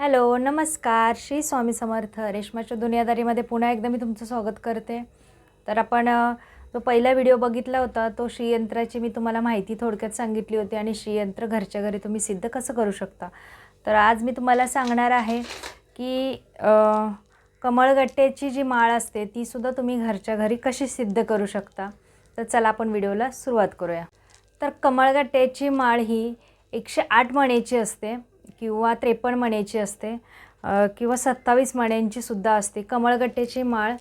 Hello नमस्कार. श्री स्वामी समर्थ. रेशमाच्या दुनियादारीमध्ये पुन्हा एकदा मी तुमचं स्वागत करते. तर आपण जो पहिला व्हिडिओ बघितला होता तो श्रीयंत्राची मी तुम्हाला माहिती थोडक्यात सांगितली होती आणि श्रीयंत्र घरच्या घरी तुम्ही सिद्ध कसं करू शकता? तर आज मी तुम्हाला सांगणार आहे की कमळगट्ट्याची जी माळ असते तीसुद्धा तुम्ही घरच्या घरी कशी सिद्ध करू शकता? तर चला आपण व्हिडिओला सुरुवात करूया. तर कमळगट्ट्याची माळ ही एकशे आठ मण्याची असते. किंवा त्रेपन्न मण्याची असते किंवा सत्तावीस मण्यांची सुद्धा असते. कमळगट्ट्याची माळ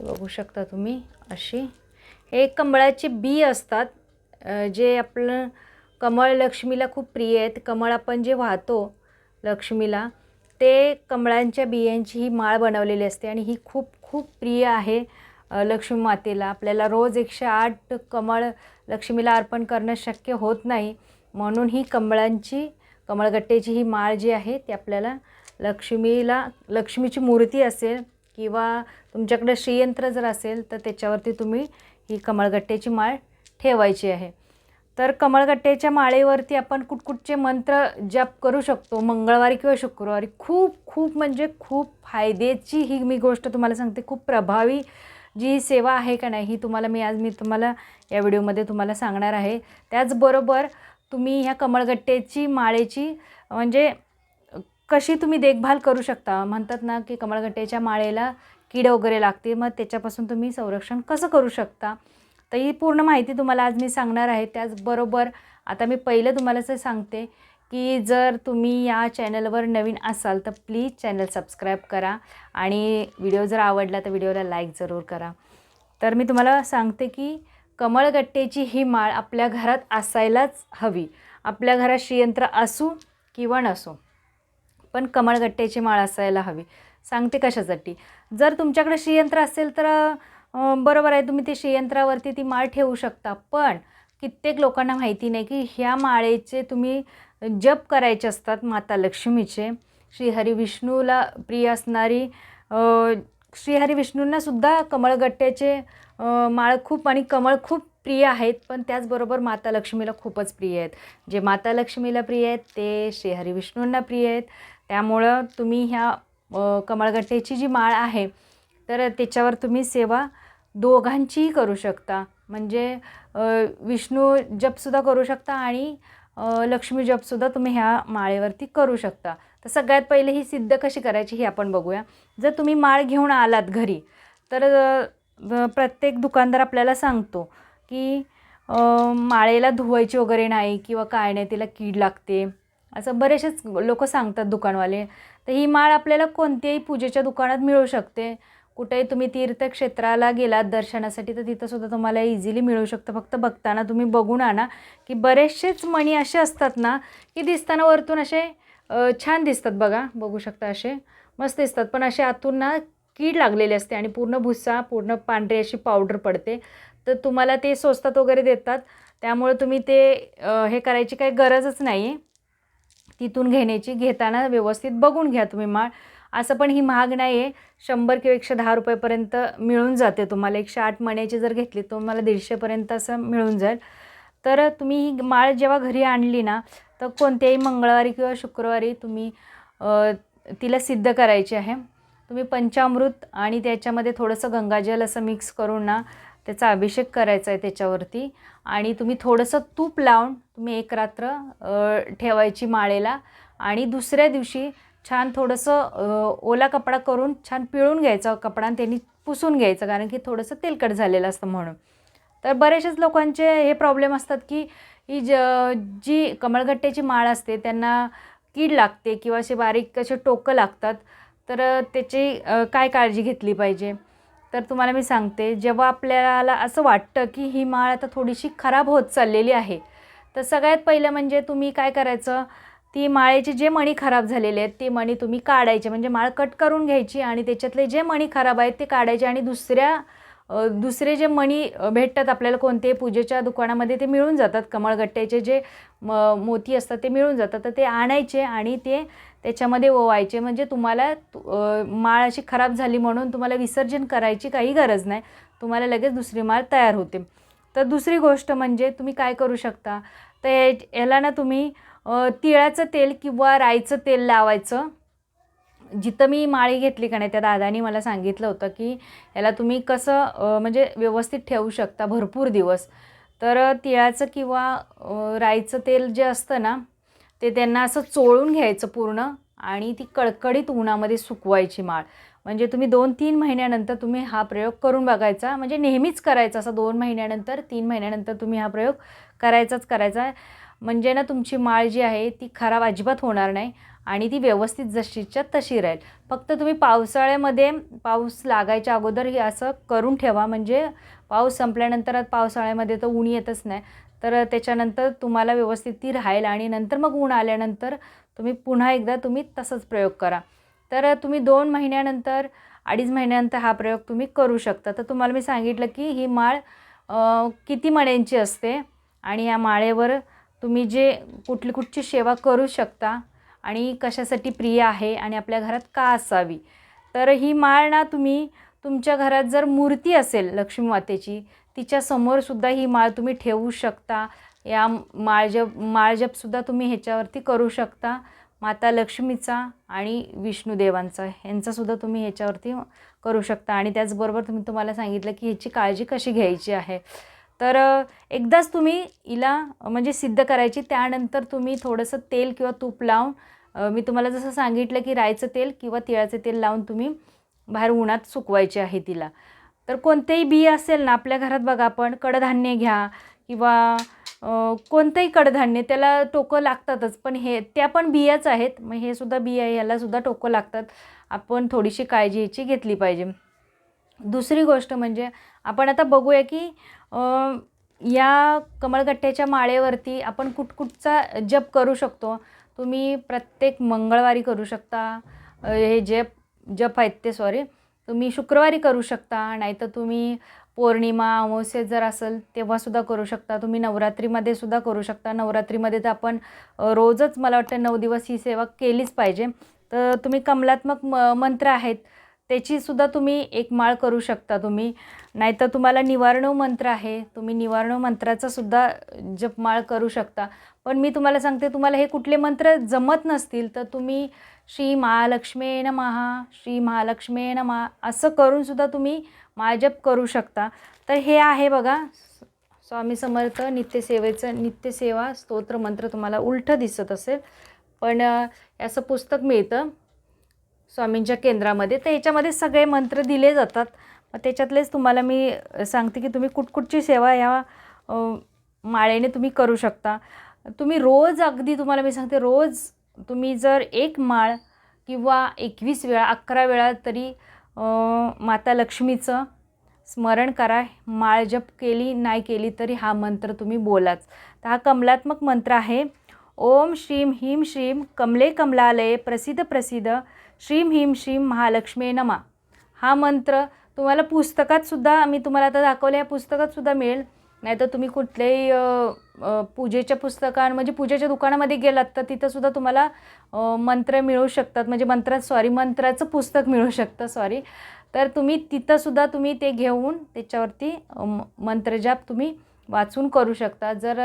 बघू शकता तुम्ही अशी. हे कमळाचे बी असतात जे आपलं कमळ लक्ष्मीला खूप प्रिय आहेत. कमळ आपण जे वाहतो लक्ष्मीला ते कमळांच्या बियांची ही माळ बनवलेली असते आणि ही खूप खूप प्रिय आहे लक्ष्मी मातेला. आपल्याला रोज एकशे आठ कमळ लक्ष्मीला अर्पण करणं शक्य होत नाही. म्हणून ही कमळांची कमळगट्ट्याची ही माळ जी आहे ती आपल्याला लक्ष्मीला लक्ष्मीची मूर्ती असेल किंवा तुमच्याकडे श्रीयंत्र जर असेल तर त्याच्यावरती तुम्ही ही कमळगट्ट्याची माळ ठेवायची आहे. तर कमळगट्ट्याच्या माळेवरती आपण कुठकुठचे मंत्र जप करू शकतो मंगळवारी किंवा शुक्रवारी. खूप खूप म्हणजे खूप फायद्याची ही मी गोष्ट तुम्हाला सांगते. खूप प्रभावी जी सेवा आहे का नाही ही तुम्हाला मी आज मी तुम्हाला या व्हिडिओमध्ये तुम्हाला सांगणार आहे. त्याचबरोबर तुम्ही ह्या कमळगट्ट्याची माळेची म्हणजे कशी तुम्ही देखभाल करू शकता? म्हणतात ना की कमळगट्ट्याच्या माळेला कीड वगैरे लागते मग त्याच्यापासून तुम्ही संरक्षण कसं करू शकता? तर ही पूर्ण माहिती तुम्हाला आज मी सांगणार आहे. त्याचबरोबर आता मी पहिलं तुम्हाला असं सांगते की जर तुम्ही या चॅनलवर नवीन असाल तर प्लीज चॅनल सबस्क्राईब करा आणि व्हिडिओ जर आवडला तर व्हिडिओला लाईक जरूर करा. तर मी तुम्हाला सांगते की कमळगट्ट्याची ही माळ आपल्या घरात असायलाच हवी. आपल्या घरात श्रीयंत्र असू किंवा नसो पण कमळगट्ट्याची माळ असायला हवी. सांगते कशासाठी? जर तुमच्याकडे श्रीयंत्र असेल तर बरोबर आहे तुम्ही ते श्रीयंत्रावरती ती माळ ठेवू शकता. पण कित्येक लोकांना माहिती नाही की ह्या माळेचे तुम्ही जप करायचे असतात माता लक्ष्मीचे. श्रीहरी विष्णूला प्रिय असणारी श्रीहरी विष्णूंनासुद्धा कमळगट्ट्याचे माळ खूप आणि कमळ खूप प्रिय आहेत पण त्याचबरोबर माता लक्ष्मीला खूपच प्रिय आहेत. जे माता लक्ष्मीला प्रिय आहेत ते श्रीहरी विष्णूंना प्रिय आहेत. त्यामुळं तुम्ही ह्या कमळगट्ट्याची जी माळ आहे तर त्याच्यावर तुम्ही सेवा दोघांचीही करू शकता. म्हणजे विष्णू जपसुद्धा करू शकता आणि लक्ष्मी जपसुद्धा तुम्ही ह्या माळेवरती करू शकता. तर सगळ्यात पहिले ही सिद्ध कशी करायची ही आपण बघूया. जर तुम्ही माळ घेऊन आलात घरी तर प्रत्येक दुकानदार आपल्याला सांगतो की माळेला धुवायची वगैरे नाही किंवा काय नाही तिला कीड लागते. असं बरेचसेच लोक सांगतात दुकानवाले. तर ही माळ आपल्याला कोणत्याही पूजेच्या दुकानात मिळू शकते. कुठेही तुम्ही तीर्थक्षेत्राला गेलात दर्शनासाठी तर तिथंसुद्धा तुम्हाला इझिली मिळू शकतं. फक्त बघताना तुम्ही बघून आणा की बरेचसेच मणी असे असतात ना की दिसताना वरतून असे छान दिसतात बघा. बघू शकता असे. मस्त दिसतात. पण असे आतून ना कीड लागलेली असते आणि पूर्ण भुसा पूर्ण पांढरी अशी पावडर पडते. तर तुम्हाला ते स्वस्तात वगैरे देतात. त्यामुळे तुम्ही ते हे करायची काही गरजच नाही. आहे तिथून घेण्याची घेताना व्यवस्थित बघून घ्या तुम्ही माळ. असं पण ही महाग नाही आहे शंभर किंवा एकशे दहा रुपयेपर्यंत मिळून जाते तुम्हाला. एकशे आठ मण्याची जर घेतली तर तुम्हाला दीडशेपर्यंत असं मिळून जाईल. तर तुम्ही ही माळ जेव्हा घरी आणली ना तर कोणत्याही मंगळवारी किंवा शुक्रवारी तुम्ही तिला सिद्ध करायची आहे. तुम्ही पंचामृत आणि त्याच्यामध्ये थोडंसं गंगाजल असं मिक्स करून ना त्याचा अभिषेक करायचा आहे त्याच्यावरती. आणि तुम्ही थोडंसं तूप लावून तुम्ही एक रात्र ठेवायची माळेला. आणि दुसऱ्या दिवशी छान थोडंसं ओला कपडा करून छान पिळून घ्यायचा कपडा आणि त्यांनी पुसून घ्यायचं कारण की थोडंसं तेलकट झालेलं असतं म्हणून. तर बऱ्याचशाच लोकांचे हे प्रॉब्लेम असतात की ही ज जी कमळगट्ट्याची माळ असते त्यांना कीड लागते किंवा असे बारीक असे टोकं लागतात. तर त्याची काय काळजी घेतली पाहिजे? तर तुम्हाला मी सांगते जेव्हा आपल्याला असं वाटतं की ही माळ आता थोडीशी खराब होत चाललेली आहे तर सगळ्यात पहिलं म्हणजे तुम्ही काय करायचं? ती माळेचे जे मणी खराब झालेले आहेत ते मणी तुम्ही काढायचे. म्हणजे माळ कट करून घ्यायची आणि त्याच्यातले जे मणी खराब आहेत ते काढायचे आणि दुसऱ्या दुसरे जे मणी भेटतात आपल्याला कोणते पूजेच्या दुकानामध्ये ते मिळून जातात. कमळगट्ट्याचे जे म मोती असतात ते मिळून जातात. तर ते आणायचे आणि ते त्याच्यामध्ये ओवायचे. म्हणजे तुम्हाला माळ अशी खराब झाली म्हणून तुम्हाला विसर्जन करायची काही गरज नाही. तुम्हाला लगेच दुसरी माळ तयार होते. तर दुसरी गोष्ट म्हणजे तुम्ही काय करू शकता? तर या- याला ना तुम्ही तिळाचं तेल किंवा राईचं तेल लावायचं. जिथं मी माळी घेतली का नाही त्या दादानी मला सांगितलं होतं की याला तुम्ही कसं म्हणजे व्यवस्थित ठेवू शकता भरपूर दिवस. तर तिळाचं किंवा राईचं तेल जे असतं ना ते त्यांना असं चोळून घ्यायचं पूर्ण आणि ती कडकडीत उन्हामध्ये सुकवायची माळ. म्हणजे तुम्ही दोन तीन महिन्यानंतर तुम्ही हा प्रयोग करून बघायचा. म्हणजे नेहमीच करायचा. असं दोन महिन्यानंतर तीन महिन्यानंतर तुम्ही हा प्रयोग करायचाच करायचा. म्हणजे ना तुमची माळ जी आहे ती खराब अजिबात होणार नाही आणि ती व्यवस्थित जशीच्या तशी राहील. फक्त तुम्ही पावसाळ्यामध्ये पाऊस लागायच्या अगोदर हे असं करून ठेवा. म्हणजे पाऊस संपल्यानंतर पावसाळ्यामध्ये तर ऊन येतच नाही. तर त्याच्यानंतर तुम्हाला व्यवस्थित ती राहील आणि नंतर मग ऊन आल्यानंतर तुम्ही पुन्हा एकदा तुम्ही तसंच प्रयोग करा. तर तुम्ही दोन महिन्यानंतर अडीच महिन्यानंतर हा प्रयोग तुम्ही करू शकता. तर तुम्हाला मी सांगितलं की ही माळ किती मण्यांची असते आणि या माळेवर तुम्ही जे कुठली कुठची सेवा करू शकता आणि कशासाठी प्रिय आहे आणि आपल्या घरात का असावी. तर ही माळ ना तुम्ही तुमच्या घरात जर मूर्ती असेल लक्ष्मी मातेची तिच्या समोरसुद्धा ही माळ तुम्ही ठेवू शकता. या माळजप माळजपसुद्धा तुम्ही ह्याच्यावरती करू शकता. माता लक्ष्मीचा आणि विष्णुदेवांचा ह्यांचासुद्धा तुम्ही ह्याच्यावरती करू शकता. आणि त्याचबरोबर तुम्ही तुम्हाला सांगितलं की ह्याची काळजी कशी घ्यायची आहे. तर एकदाच तुम्ही हिला म्हणजे सिद्ध करायची त्यानंतर तुम्ही थोडंसं तेल किंवा तूप लावून मी तुम्हाला जसं सांगितलं की रायचं तेल किंवा तिळाचं तेल लावून तुम्ही बाहेर उन्हात सुकवायचे आहे तिला. तर कोणतेही बी असेल ना आपल्या घरात बघा आपण कडधान्य घ्या किंवा कोणतंही कडधान्य त्याला टोकं लागतातच. पण हे त्या पण बियाच आहेत. मग हे सुद्धा बिया आहे यालासुद्धा टोकं लागतात. आपण थोडीशी काळजी याची घेतली पाहिजे. दुसरी गोष्ट म्हणजे आपण आता बघूया की या कमळगट्ट्याच्या माळेवरती आपण कुठकुठचा जप करू शकतो. तुम्ही प्रत्येक मंगळवारी करू शकता. हे जप जप आहेत ते सॉरी तुम्ही शुक्रवारी करू शकता नाहीतर तुम्ही पौर्णिमा अमावस्येत जर असेल तेव्हासुद्धा करू शकता. तुम्ही नवरात्रीमध्ये सुद्धा करू शकता. नवरात्रीमध्ये तर आपण रोजच मला वाटतं नऊ दिवस ही सेवा केलीच पाहिजे. तर तुम्ही कमलात्मक म मंत्र आहेत त्याचीसुद्धा तुम्ही एक माळ करू शकता तुम्ही. नाहीतर तुम्हाला निवारणव मंत्र आहे तुम्ही निवारणव मंत्राचासुद्धा जपमाळ करू शकता. पण मी तुम्हाला सांगते तुम्हाला हे कुठले मंत्र जमत नसतील तर तुम्ही श्री महालक्ष्मी महा श्री महालक्ष्मी महा असं करूनसुद्धा तुम्ही माजप करू शकता. तर हे आहे बघा स्वामी समर्थ नित्यसेवेचं नित्यसेवा स्तोत्र मंत्र तुम्हाला उलटं दिसत असेल. पण असं पुस्तक मिळतं स्वामींच्या केंद्रामध्ये तर ह्याच्यामध्ये सगळे मंत्र दिले जातात. मग त्याच्यातलेच तुम्हाला मी सांगते की तुम्ही कुठकुठची सेवा या माळेने तुम्ही करू शकता. तुम्ही रोज अगदी तुम्हाला मी सांगते रोज तुम्ही जर एक माळ किंवा एकवीस वेळा अकरा वेळा तरी माता लक्ष्मीचं स्मरण करा. माळ जप केली नाही केली तरी हा मंत्र तुम्ही बोलाच. तर हा कमलात्मक मंत्र आहे. ओम श्रीम ह्रीम श्रीम कमले कमलालये प्रसिद्ध प्रसिद्ध श्रीम ह्रीम श्रीम महालक्ष्मी नमा. हा मंत्र तुम्हाला पुस्तकातसुद्धा मी तुम्हाला आता दाखवलं या पुस्तकातसुद्धा मिळेल. नाहीतर तुम्ही कुठल्याही पूजेच्या पुस्तकां म्हणजे पूजेच्या दुकानामध्ये गेलात तर तिथंसुद्धा तुम्हाला मंत्र मिळू शकतात. म्हणजे मंत्रात सॉरी मंत्राचं पुस्तक मिळू शकतं सॉरी तर तुम्ही तिथंसुद्धा तुम्ही ते घेऊन त्याच्यावरती म- मंत्रजाप तुम्ही वाचून करू शकता. जर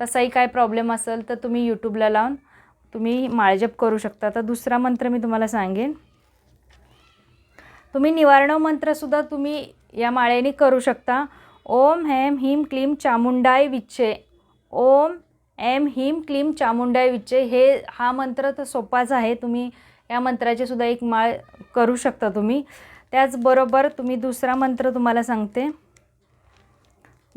तसाही काय प्रॉब्लेम असेल तर तुम्ही यूट्यूबला लावून तुम्ही माळजप करू शकता. तर दुसरा मंत्र मी तुम्हाला सांगेन. तुम्ही निवारण मंत्रसुद्धा तुम्ही या माळेने करू शकता. ओम हेम ह्रीम क्लीम चामुंडाय विच्चे. ओम एम ह्रीम क्लीम चामुंडाय विच्चे. हे हा मंत्र तर सोपाच आहे. तुम्ही या मंत्राचे सुद्धा एक माळ करू शकता तुम्ही. त्याचबरोबर तुम्ही दुसरा मंत्र तुम्हाला सांगते.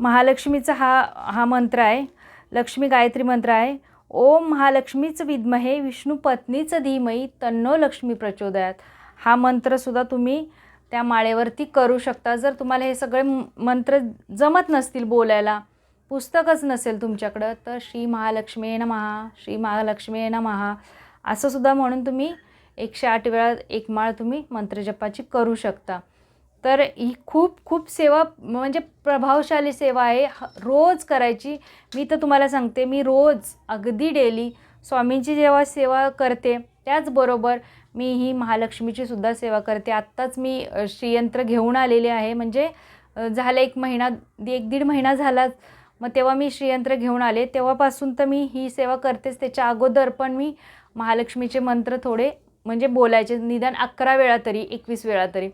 महालक्ष्मीचा हा हा मंत्र आहे. लक्ष्मी गायत्री मंत्र आहे. ओम महालक्ष्मीच विद्महे. विष्णू पत्नीचं धीमई तन्नो लक्ष्मी प्रचोदयात. हा मंत्रसुद्धा तुम्ही त्या माळेवरती करू शकता. जर तुम्हाला हे सगळे मंत्र जमत नसतील बोलायला पुस्तकच नसेल तुमच्याकडं तर श्री महालक्ष्मी महा श्री महालक्ष्मी महा असं सुद्धा म्हणून तुम्ही एकशे आठ वेळा एक माळ तुम्ही मंत्रजपाची करू शकता. तर ही खूप खूप सेवा म्हणजे प्रभावशाली सेवा आहे. ह- रोज करायची. मी तर तुम्हाला सांगते मी रोज अगदी डेली स्वामींची जेव्हा सेवा करते त्याचबरोबर मी ही महालक्ष्मीची सुद्धा सेवा करते. आत्ताच मी श्रीयंत्र घेऊन आलेले आहे. म्हणजे झाला एक महिना एक दीड महिना झालाच मग तेव्हा मी श्रीयंत्र घेऊन आले. तेव्हापासून तर मी ही सेवा करतेच. त्याच्या अगोदर पण मी महालक्ष्मीचे मंत्र थोडे म्हणजे बोलायचे. निदान अकरा वेळा तरी एकवीस वेळा तरी.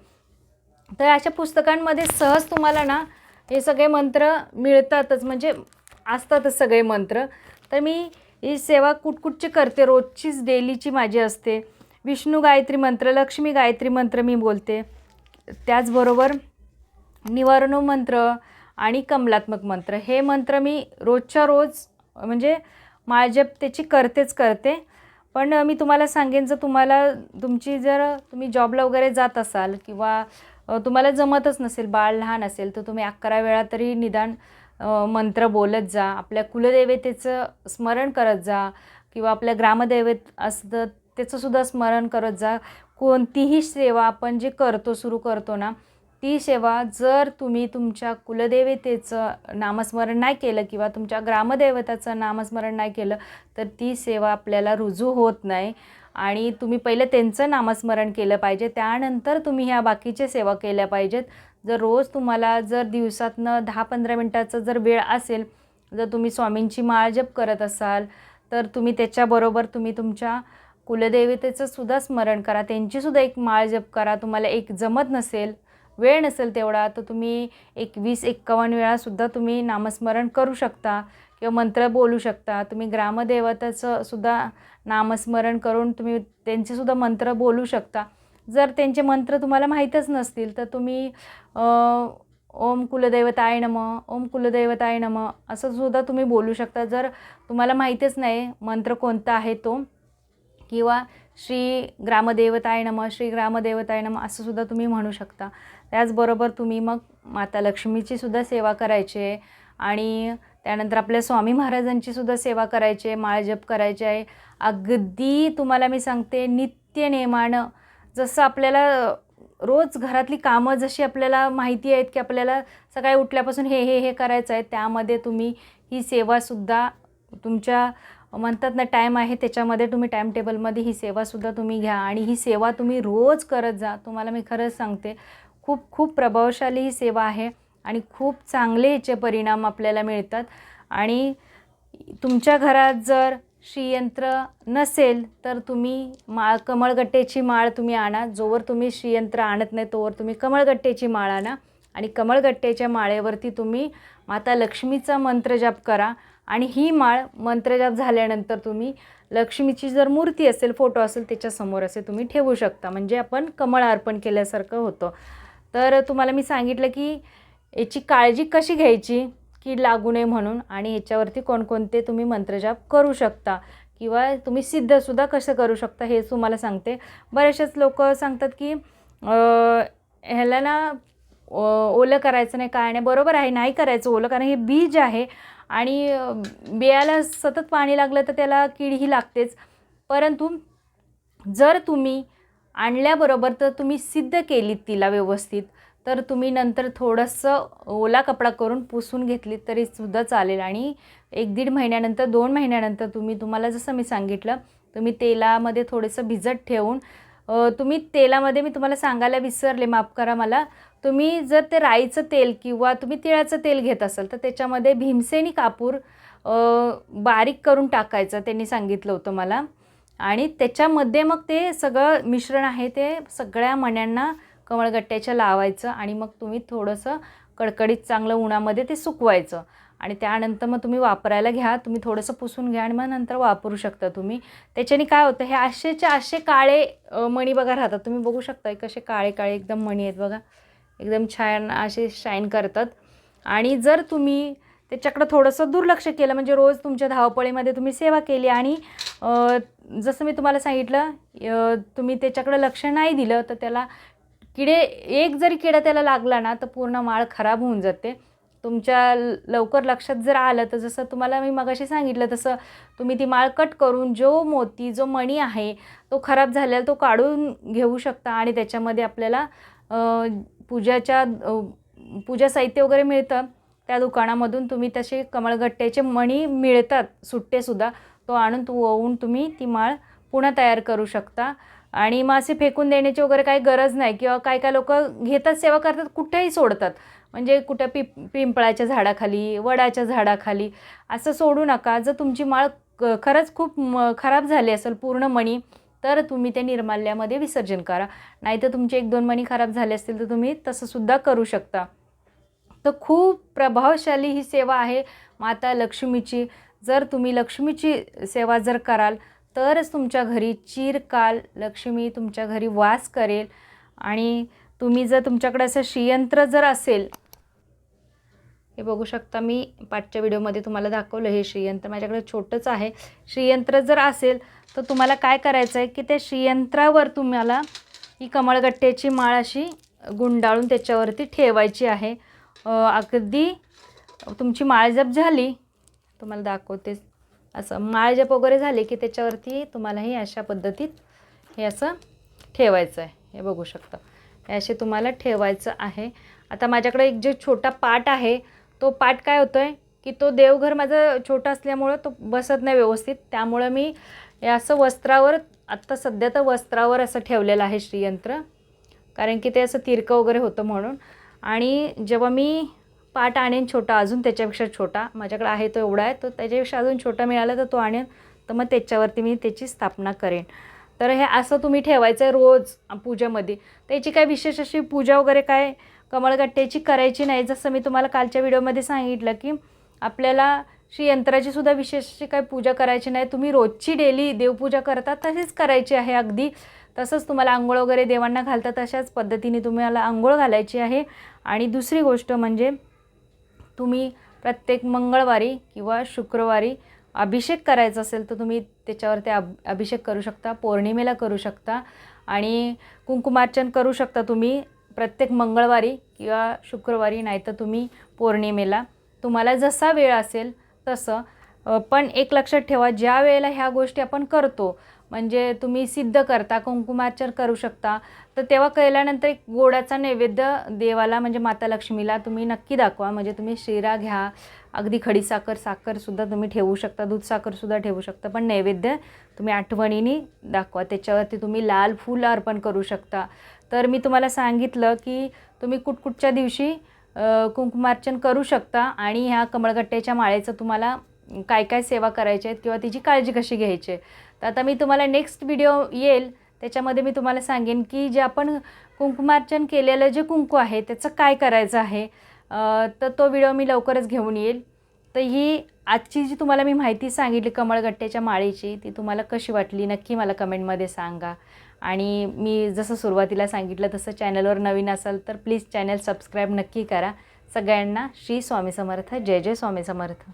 तर अशा पुस्तकांमध्ये सहज तुम्हाला ना हे सगळे मंत्र मिळतातच. म्हणजे असतातच सगळे मंत्र. तर मी ही सेवा कुठकुठची करते. रोजचीच डेलीची माझी असते. विष्णू गायत्री मंत्र लक्ष्मी गायत्री मंत्र मी बोलते. त्याचबरोबर निवारणो मंत्र आणि कमलात्मक मंत्र. हे मंत्र मी रोजच्या रोज म्हणजे माळजप त्याची करतेच करते. पण मी तुम्हाला सांगेन जर तुम्हाला तुमची जर तुम्ही जॉबला वगैरे जात असाल किंवा तुम्हाला जमतच नसेल बाळ लहान असेल तर तुम्ही अकरा वेळा तरी निदान मंत्र बोलत जा. आपल्या कुलदेवतेचं स्मरण करत जा किंवा आपल्या ग्रामदैवत असतं त्याचंसुद्धा स्मरण करत जा. कोणतीही सेवा आपण जे करतो सुरू करतो ना ती सेवा जर तुम्ही तुमच्या कुलदेवतेचं नामस्मरण नाही केलं किंवा तुमच्या ग्रामदेवताचं नामस्मरण नाही केलं तर ती सेवा आपल्याला रुजू होत नाही. आणि तुम्ही पहिलं त्यांचं नामस्मरण केलं पाहिजे त्यानंतर तुम्ही ह्या बाकीच्या सेवा केल्या पाहिजेत. जर रोज तुम्हाला जर दिवसातनं दहा पंधरा मिनटाचा जर वेळ असेल जर तुम्ही स्वामींची माळ जप करत असाल तर तुम्ही त्याच्याबरोबर तुम्ही तुमच्या कुलदेवतेचं सुद्धा स्मरण करा. त्यांचीसुद्धा एक माळ जप करा. तुम्हाला एक जमत नसेल वेळ नसेल तेवढा तर तुम्ही एक वीस एक्कावन्न वेळासुद्धा तुम्ही नामस्मरण करू शकता किंवा मंत्र बोलू शकता. तुम्ही ग्रामदेवताचं सुद्धा नामस्मरण करून तुम्ही त्यांचेसुद्धा मंत्र बोलू शकता. जर त्यांचे मंत्र तुम्हाला माहीतच नसतील तर तुम्ही ओम कुलदैवताय नम ओम कुलदैवताय नम असं सुद्धा तुम्ही बोलू शकता. जर तुम्हाला माहीतच नाही मंत्र कोणता आहे तो किंवा श्री ग्रामदेवताय नम श्री ग्रामदेवताय नम असं सुद्धा तुम्ही म्हणू शकता. त्याचबरोबर तुम्ही मग माता लक्ष्मीची सुद्धा सेवा करायची आहे आणि त्यानंतर आपल्या स्वामी महाराजांची सुद्धा सेवा करायची आहे माळजप करायची आहे. अगदी तुम्हाला मी सांगते नित्य नेमानं जसं आपल्याला रोज घरातली कामं जशी आपल्याला माहिती आहेत की आपल्याला सकाळी उठल्यापासून हे हे हे करायचं आहे त्यामध्ये तुम्ही ही सेवासुद्धा तुमच्या म्हणतात ना टाईम आहे त्याच्यामध्ये तुम्ही टाईम टेबलमध्ये ही सेवासुद्धा तुम्ही घ्या आणि ही सेवा तुम्ही रोज करत जा. तुम्हाला मी खरंच सांगते खूप खूप प्रभावशाली ही सेवा आहे आणि खूप चांगले याचे परिणाम आपल्याला मिळतात. आणि तुमच्या घरात जर श्रीयंत्र नसेल तर तुम्ही माळ कमळगट्ट्याची माळ तुम्ही आणा. जोवर तुम्ही श्रीयंत्र आणत नाही तोवर तुम्ही कमळगट्ट्याची माळ आणा. आणि कमळगट्ट्याच्या माळेवरती तुम्ही माता लक्ष्मीचा मंत्रजाप करा. आणि ही माळ मंत्रजाप झाल्यानंतर तुम्ही लक्ष्मीची जर मूर्ती असेल फोटो असेल त्याच्यासमोर असे तुम्ही ठेवू शकता. म्हणजे आपण कमळ अर्पण केल्यासारखं होतं. तर तुम्हाला मी सांगितलं की याची काळजी कशी घ्यायची? कीड लागू नये म्हणून आणि ह्याच्यावरती कोणकोणते तुम्ही मंत्रजाप करू शकता? किंवा तुम्ही सिद्धसुद्धा कसं करू शकता हे तुम्हाला सांगते. बरेचसेच लोक सांगतात की ह्याला ना ओलं करायचं नाही काय नाही. बरोबर आहे नाही करायचं ओलं कारण हे बीज आहे. आणि बियाला सतत पाणी लागलं तर त्याला कीड ही लागतेच. परंतु जर तुम्ही आणल्याबरोबर तर तुम्ही सिद्ध केलीत तिला व्यवस्थित तर तुम्ही नंतर थोडंसं ओला कपडा करून पुसून घेतलीत तरी सुद्धा चालेल. आणि एक दीड महिन्यानंतर दोन महिन्यानंतर तुम्ही तुम्हाला जसं मी सांगितलं तुम्ही तेलामध्ये थोडंसं भिजत ठेवून तुम्ही तेलामध्ये मी तुम्हाला सांगायला विसरले माफ करा मला. तुम्ही जर ते राईचं तेल किंवा तुम्ही तिळाचं तेल घेत असाल तर त्याच्यामध्ये भीमसेनी कापूर बारीक करून टाकायचं त्यांनी सांगितलं होतं मला. आणि त्याच्यामध्ये मग ते सगळं मिश्रण आहे ते सगळ्या मण्यांना कमळगट्ट्याच्या लावायचं आणि मग तुम्ही थोडंसं कडकडीत चांगलं उन्हामध्ये ते सुकवायचं. आणि त्यानंतर मग तुम्ही वापरायला घ्या तुम्ही थोडंसं पुसून घ्या आणि मग नंतर वापरू शकता तुम्ही. त्याच्याने काय होतं हे असेच्या असे काळे मणी बघा राहतात. तुम्ही बघू शकता कसे काळे काळे एकदम मणी आहेत बघा. एकदम छान असे शाईन करतात. आणि जर तुम्ही त्याच्याकडं थोडंसं दुर्लक्ष केलं म्हणजे रोज तुमच्या धावपळीमध्ये तुम्ही सेवा केली आणि जसं मी तुम्हाला सांगितलं तुम्ही त्याच्याकडं लक्ष नाही दिलं तर त्याला किडे एक जरी किडा त्याला लागला ना तर पूर्ण माळ खराब होऊन जाते. तुमच्या ल- लवकर लक्षात जर आलं तर जसं तुम्हाला मी मगाशी सांगितलं तसं तुम्ही ती माळ कट करून जो मोती जो मणी आहे तो खराब झालेला तो काढून घेऊ शकता आणि त्याच्यामध्ये आपल्याला पूजाच्या पूजा साहित्य वगैरे मिळतं. त्या दुकानामधून तुम्ही तसे कमळगट्ट्याचे मणी मिळतात सुट्टेसुद्धा तो आणून तू ओवून तुम्ही ती माळ पुन्हा तयार करू शकता. आणि मासे फेकून देण्याची वगैरे काही गरज नाही किंवा काय काय लोक घेतात सेवा करतात कुठेही सोडतात. म्हणजे कुठं पि पिंपळाच्या झाडाखाली वडाच्या झाडाखाली असं सोडू नका. जर तुमची माळ क- खरंच खूप म खराब झाली असेल पूर्ण मणी तर तुम्ही ते निर्माल्यामध्ये विसर्जन करा. नाहीतर तुमचे एक दोन मणी खराब झाले असतील तर तुम्ही तसंसुद्धा करू शकता. तर खूप प्रभावशाली ही सेवा आहे माता लक्ष्मीची. जर तुम्ही लक्ष्मीची सेवा जर कराल तरच तुमच्या घरी चिरकाल लक्ष्मी तुमच्या घरी वास करेल. आणि तुम्ही जर तुमच्याकडे असं श्रीयंत्र जर असेल हे बघू शकता मी पाठच्या व्हिडिओमध्ये तुम्हाला दाखवलं हे श्रीयंत्र. माझ्याकडे छोटंच आहे. श्रीयंत्र जर असेल तर तुम्हाला काय करायचं आहे की त्या श्रीयंत्रावर तुम्हाला ही कमळगट्ट्याची माळ अशी गुंडाळून त्याच्यावरती ठेवायची आहे. अगदी तुमची माळ जप झाली तुम्हाला दाखवते. असं माळ जप वगैरे झाली की त्याच्यावरती तुम्हाला हे अशा पद्धतीत हे असं ठेवायचं आहे. हे बघू शकता. हे असे तुम्हाला ठेवायचं आहे. आता माझ्याकडे एक जे छोटा पाट आहे तो पाठ काय होतो आहे की तो देवघर माझं छोटं असल्यामुळं तो बसत नाही व्यवस्थित. त्यामुळं मी हे असं वस्त्रावर आत्ता सध्या तर वस्त्रावर असं ठेवलेलं आहे श्रीयंत्र. कारण की ते असं तिरकं वगैरे होतं म्हणून. आणि जेव्हा मी पाठ आणेन छोटा अजून त्याच्यापेक्षा छोटा माझ्याकडे आहे तो एवढा आहे तो त्याच्यापेक्षा अजून छोटा मिळाला तर तो आणेन तर मग त्याच्यावरती मी त्याची स्थापना करेन. तर हे असं तुम्ही ठेवायचं आहे रोज पूजेमध्ये. त्याची काय विशेष अशी पूजा वगैरे काय कमळगट्ट्याची करायची नाही जसं मी तुम्हाला कालच्या व्हिडिओमध्ये सांगितलं की आपल्याला श्री यंत्राची सुद्धा विशेष काही पूजा करायची नाही. तुम्ही रोजची डेली देवपूजा करता तशीच करायची आहे अगदी. तसंच तुम्हाला आंघोळ वगैरे देवांना घालता तशाच पद्धतीने तुम्हाला आंघोळ घालायची आहे. आणि दुसरी गोष्ट म्हणजे तुम्ही प्रत्येक मंगळवारी किंवा शुक्रवारी अभिषेक करायचा असेल तर तुम्ही त्याच्यावरती अब अभिषेक करू शकता पौर्णिमेला करू शकता आणि कुंकुमार्चन करू शकता तुम्ही. प्रत्येक मंगळवारी किंवा शुक्रवारी नाही तर तुम्ही पौर्णिमेला. तुम्हाला जसा वेळ असेल तसं पण एक लक्षात ठेवा ज्या वेळेला ह्या गोष्टी आपण करतो म्हणजे तुम्ही सिद्ध करता कुंकुमार्चन करू शकता तर तेव्हा केल्यानंतर एक गोडाचा नैवेद्य देवाला म्हणजे माता लक्ष्मीला तुम्ही नक्की दाखवा. म्हणजे तुम्ही शिरा घ्या अगदी खडीसाखर साखरसुद्धा तुम्ही ठेवू शकता दूध साखरसुद्धा ठेवू शकता पण नैवेद्य तुम्ही आठवणीने दाखवा. त्याच्यावरती तुम्ही लाल फूल अर्पण करू शकता. तर मी तुम्हाला सांगितलं की तुम्ही कुटकुटच्या दिवशी कुंकुमार्चन करू शकता आणि ह्या कमळगट्ट्याच्या माळेचं तुम्हाला काय काय सेवा करायची आहेत किंवा तिची काळजी कशी घ्यायची आहे. तर आता मी तुम्हाला नेक्स्ट व्हिडिओ येईल. त्याच्यामध्ये मी तुम्हाला सांगेन की जे आपण कुंकुमार्चन केलेलं जे कुंकू आहे त्याचं काय करायचं आहे. तर तो व्हिडिओ मी लवकरच घेऊन येईल. तर ही आजची जी तुम्हाला मी माहिती सांगितली कमळगट्ट्याच्या माळेची ती तुम्हाला कशी वाटली नक्की मला कमेंटमध्ये सांगा. आणि मी जसं सुरुवातीला सांगितलं तसं चॅनलवर नवीन असाल तर प्लीज चॅनल सबस्क्राईब नक्की करा. सगळ्यांना श्री स्वामी समर्थ जय जय स्वामी समर्थ.